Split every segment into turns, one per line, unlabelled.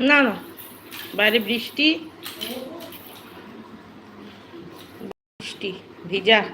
না না। বাইরে বৃষ্টি। বৃষ্টি, ভিজা।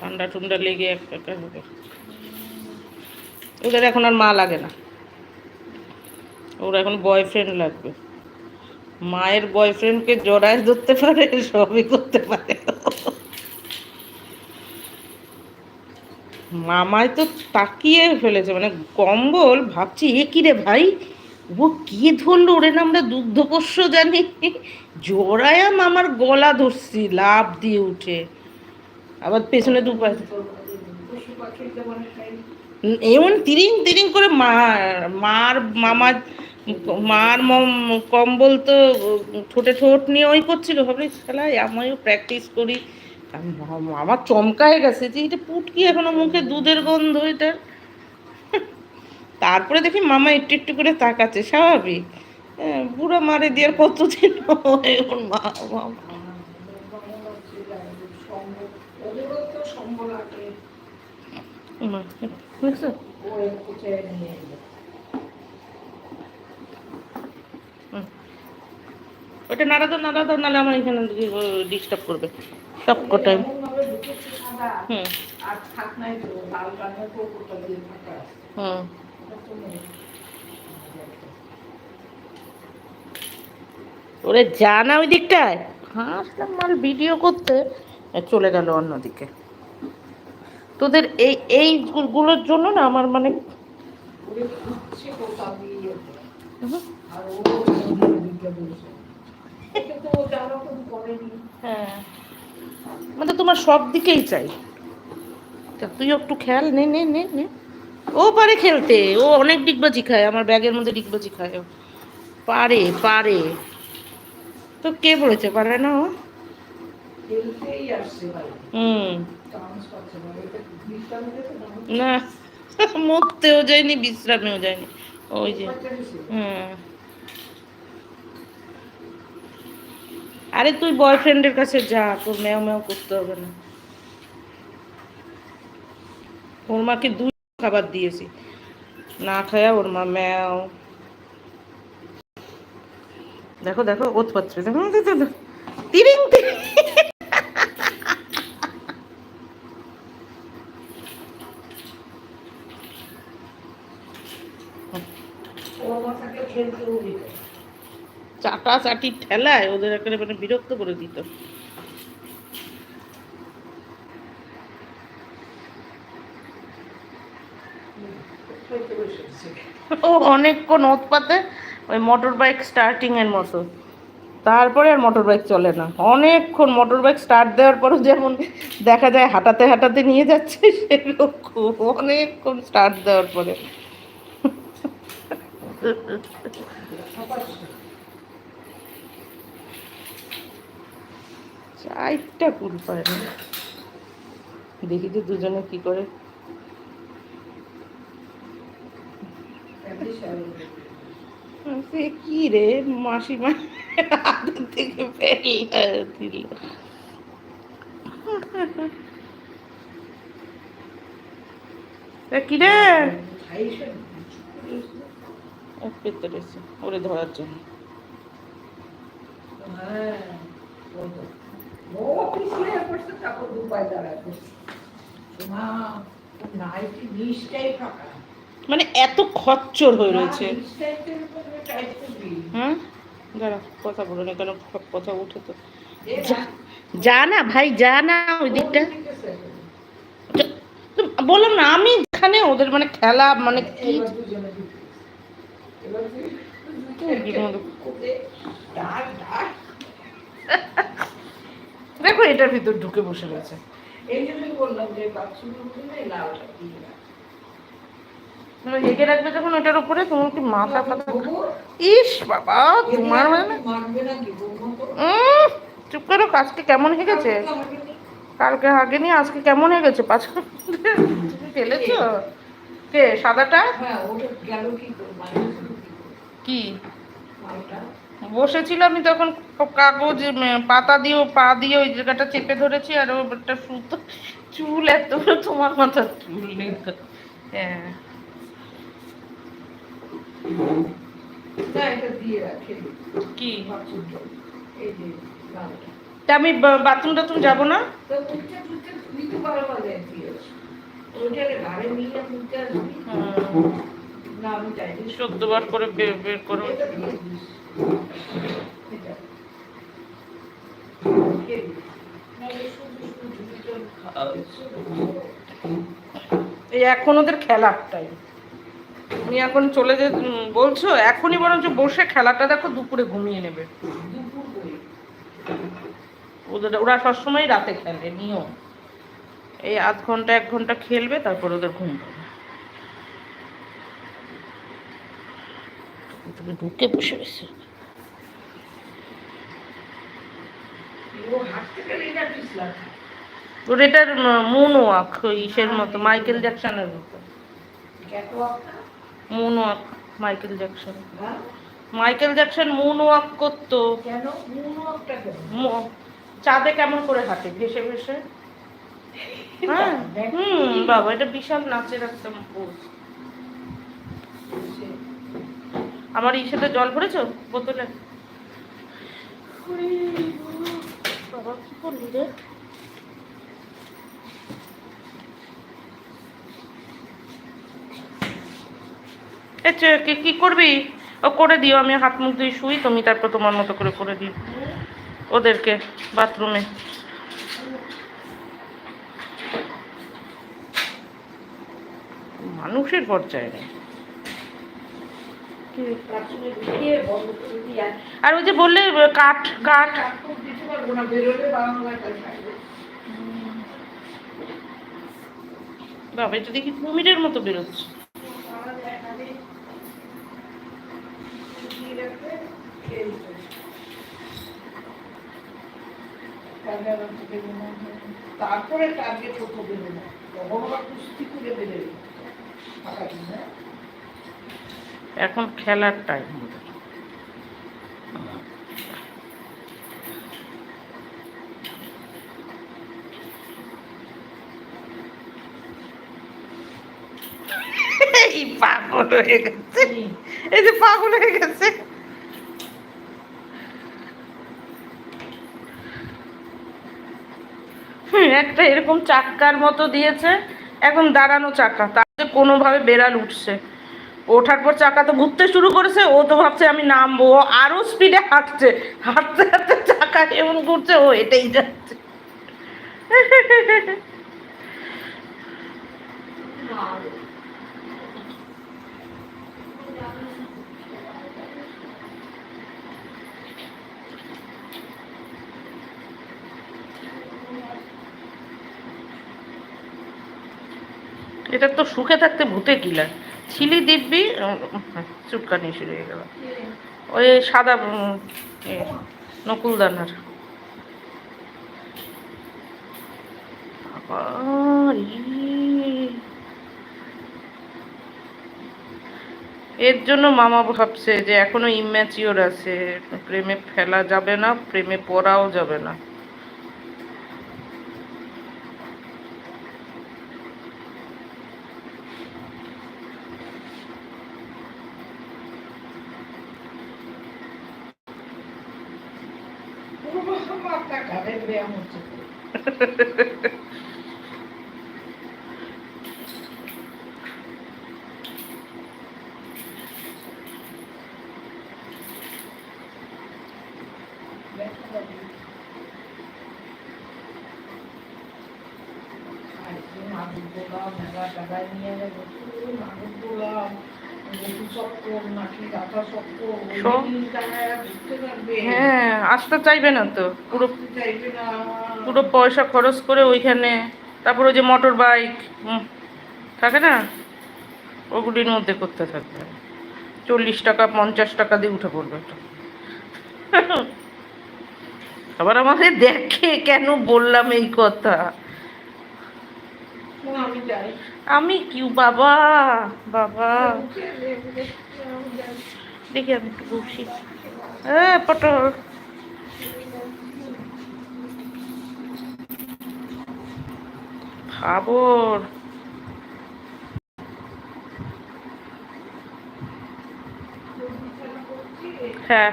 ঠান্ডা ঠান্ডা লেগে একটা হবে। ওদের এখন আর মা লাগে না। ওর এখন বয়ফ্রেন্ড লাগবে। মায়ের বয়ফ্রেন্ডকে জড়ায় ধরতে পারে, সবই করতে পারে। মামাই তো তাকিয়ে ফেলেছে মানে কম্বল, ভাবছি, এ কি রে ভাই? ও কি ধরলো? ওরে না আমরা দুগ্ধপোষ্য জানি। জোড়ায়া মামার গলা ধরছি লাভ দিয়ে উঠে। আবার পেছনে দু এমন তিরিং তিরিং করে মার মার মামার মার কম্বল তো ঠোঁটে ঠোঁট নিয়ে ওই করছিল। ভাবলি খেলায় আমিও প্র্যাকটিস করি। আমার চমকায় গেছে যে এটা পুটকি এখনও মুখে দুধের গন্ধ এটা। তারপরে দেখি মামা একটু একটু করে তাকাচ্ছে স্বাভাবিক। বুড়া মারে দিয়ে কতদিন হয় ওর মা মা-
ওদেরও তো সম্বল আছে
মা, বুঝছ?
ও একটু চেয়ে নিয়ে এলো।
ওটা নাড়া দাও নাড়া দাও নাহলে আমার এখানে ডিস্টার্ব করবে। সব কটাই হুম। হুম। ওরে যা না ওই দিকটায়? হাসলাম মাল ভিডিও করতে। চলে গেল অন্যদিকে তোদের এই এই গুলোর জন্য না আমার মানে।
আর
হ্যাঁ। মানে তোমার সব দিকেই চাই। তা তুই একটু খেয়াল নে নে নে নে। ও পারে খেলতে ও অনেক ডিগবাজি খায় আমার ব্যাগের মধ্যে ডিগবাজি খায় ও। পারে পারে। তো কে বলেছে পারে না ও। হুম।
না।
মরতেও যায়নি বিশ্রামেও যায়নি। ওই যে
বাচ্চা নিছে।
হুম আরে তুই বয়ফ্রেন্ডের কাছে যা, তোর মেও মেও করতে হবে না। ওর মাকে দু খাবার দিয়েছি। না খায়া ওর মা ম্যাও। দেখো দেখো, ওত পাত্রে দেখো। তিরিং তিরিং। চাটা চাটি ঠেলায় ওদের একেবারে মানে বিরক্ত করে দিত। ও অনেকক্ষণ উৎপাতে ওই মোটর বাইক স্টার্টিং এর মতো। তারপরে আর মোটর বাইক চলে না। অনেকক্ষণ মোটর বাইক স্টার্ট দেওয়ার পরও যেমন দেখা যায় হাঁটাতে হাঁটাতে নিয়ে যাচ্ছে, সেরকম অনেকক্ষণ স্টার্ট দেওয়ার পরে। চারটা কুল না দেখি যে দুজনে কি করে। সে কি রে মাসিমা থেকে দিল কি পেতে রয়েছে ওরে ধরার জন্য।
হ্যাঁ, পড়ছে, তারপর দু দাঁড়ায় পড়ছে। মা, ওর নাইটি নিচটাই ফাঁকা।
মানে এত খচ্চর হয়ে রয়েছে। হ্যাঁ দাঁড়া কথা বলো না কেন কথা উঠে তো। যা- যা না ভাই যা না ওই দিকটা। তো বললাম না আমি এখানে ওদের মানে খেলা মানে কি?
এবার
দেখো এটার ভিতর ঢুকে বসে রয়েছে।
এই জন্যই বললাম যে রাখ।
হেগে রাখবে যখন ওটার উপরে তোমার কি মাথা ইস বাবা তোমার মানে? চুপ করো আজকে কেমন হেগেছে?
আমাকে নি-
কালকে আগে নিয়ে আজকে কেমন হেগেছে? পাঁচ তুমি ফেলেছো? কে? সাদাটা?
হ্যাঁ কি?
বসেছিল আমি তখন কাগজ পাতা দিয়ে পা দিয়ে ওই জায়গাটা চেপে ধরেছি আর ওটা সুতো চুল এত তোমার মাথার চুল নেই। হ্যাঁ। কি। তা আমি বাথরুম টাথরুম যাব না। হুম, চোদ্দবার করে বের বের করো। এই এখন ওদের খেলার টাইম তুমি এখন চলে যে বলছো এখনই বরঞ্চ বসে খেলাটা দেখো দুপুরে ঘুমিয়ে নেবে। ওদের ওরা সবসময় রাতে খেলে নিয়ম। এই আধ ঘণ্টা এক ঘণ্টা খেলবে তারপর ওদের ঘুম পাবে। তুমি ঢুকে বসে রয়েছে। ওর এটার মুন ওয়াক ইসের মতো মাইকেল জ্যাকসনের মতো
ক্যাটওয়াক না?
Moon walk Michael Jackson? Michael Jackson moon walk করতো চাঁদে কেমন করে হাঁটে, ভেসে ভেসে হ্যাঁ হুম, বাবা, এটা বিশাল নাচের একটা
সে-
আমার ইসেতে জল ভরেছো? বোতলে। কি কি করবি? ও, করে দিও, আমি হাত মুখ দিয়ে শুই, তুমি তারপর তোমার মতো করে করে দিও। ওদেরকে, বাথরুমে। মানুষের পর্যায়ে নেই
বাথরুমে ঢুকিয়ে বন্ধ করে দিয়ে আর
ওই যে বললে কাঠ কাঠ। বাবা এটা দেখি কুমিরের মতো বেরোচ্ছে।
তারপরে টার্গেট হতো বেরোনো আবার কুস্তি করে বেরোবে?
এখন খেলার টাইম এই পাগল হয়ে গেছে। এই যে পাগল হয়ে গেছে। একটা এরকম চাক্কার মতো দিয়েছে। এখন দাঁড়ানো চাকা তাতে কোনোভাবে বেড়াল উঠছে। ওঠার পর চাকা তো ঘুরতে শুরু করেছে, ও তো ভাবছে আমি নামবো, ও আরও স্পিডে হাঁটছে, হাঁটতে হাঁটতে চাকা এমন ঘুরছে ও এটাই যাচ্ছে। এটা তো সুখে থাকতে ভূতে কি কিলার ছিলি দিব্যি চুটকানি শুরু হয়ে গেল। ওই সাদা নকুলদানার। এর জন্য মামা ভাবছে যে এখনও ইম্যাচিওর আছে, প্রেমে ফেলা যাবে না, প্রেমে পড়াও যাবে না।
পুরো মাথা ঘাড়ের ব্যায়াম হচ্ছে তো। ব্যথা লাগে। আর একটু মাদুর গোলাম, মেলা টাকায় নিয়ে যাব, পুরো মাদুর
হ্যাঁ আসতে চাইবে না তো। পুরো পুরো পয়সা খরচ করে ওইখানে তারপরে ওই যে মোটর বাইক থাকে না? ওগুলির মধ্যে করতে থাকবে। চল্লিশ টাকা, পঞ্চাশ টাকা দিয়ে উঠে পড়বে। আবার আমাকে দেখে কেন বললাম এই কথা?
আমি
কি বাবা বাবা। দেখি আমি একটু বসি। হ্যাঁ পটল। খাবর হ্যাঁ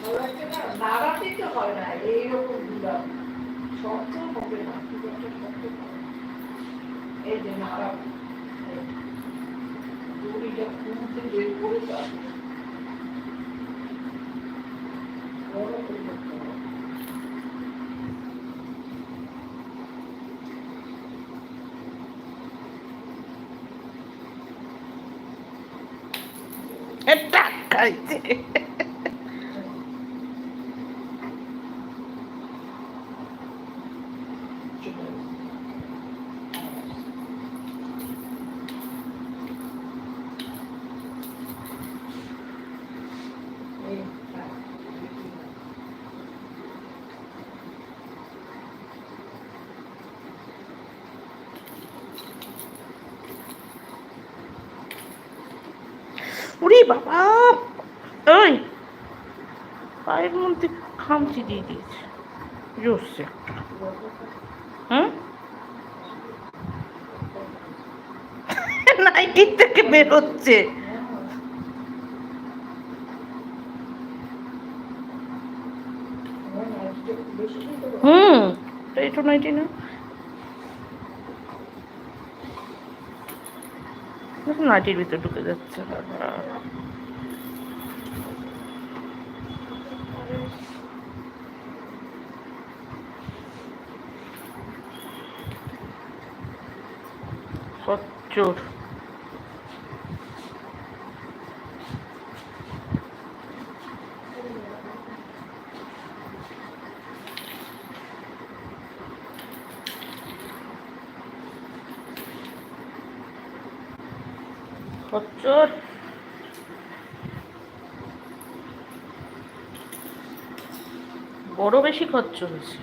ভালো লাগছে না? দাঁড়াতেই তো হয় না এইরকম দুলাম শক্ত হবে না খুব একটা শক্ত হবে না। এই যে এই, দড়িটা খুলতে বের
উরি বাবা! ওই পায়ের মধ্যে খামচি দিয়ে দিয়েছে। জোরছে একটা। হুম? নাইটির থেকে বেরোচ্ছে হুম, তো নাইটি না? দেখো নাইটির ভিতর ঢুকে যাচ্ছে বাবা। খচ্চর বড় বেশি খরচ হয়েছে।